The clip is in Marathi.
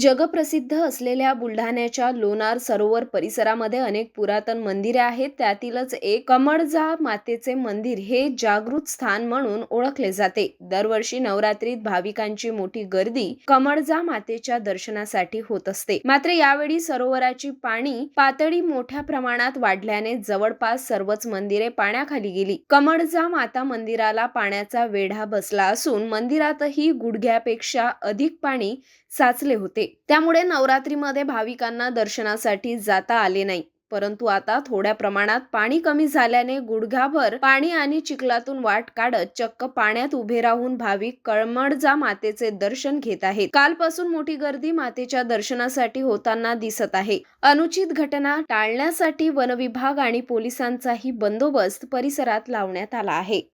जगप्रसिद्ध असलेल्या बुलढाण्याच्या लोणार सरोवर परिसरामध्ये अनेक पुरातन मंदिरे आहेत. त्यातीलच एक कमळजा मातेचे मंदिर हे जागृत स्थान म्हणून ओळखले जाते. दरवर्षी नवरात्रीत भाविकांची मोठी गर्दी कमळजा मातेच्या दर्शनासाठी होत असते. मात्र यावेळी सरोवराची पाणी पातळी मोठ्या प्रमाणात वाढल्याने जवळपास सर्वच मंदिरे पाण्याखाली गेली. कमळजा माता मंदिराला पाण्याचा वेढा बसला असून मंदिरातही गुडघ्यापेक्षा अधिक पाणी साचले होते. त्यामुळे नवरात्रीमध्ये भाविकांना दर्शनासाठी जाता आले नाही. परंतु आता थोड्या प्रमाणात पाणी कमी झाल्याने गुडघाभर पाणी आणि चिखलातून वाट काढत चक्क पाण्यात उभे राहून भाविक कळमळजा मातेचे दर्शन घेत आहेत. कालपासून मोठी गर्दी मातेच्या दर्शनासाठी होताना दिसत आहे. अनुचित घटना टाळण्यासाठी वनविभाग आणि पोलिसांचाही बंदोबस्त परिसरात लावण्यात आला आहे.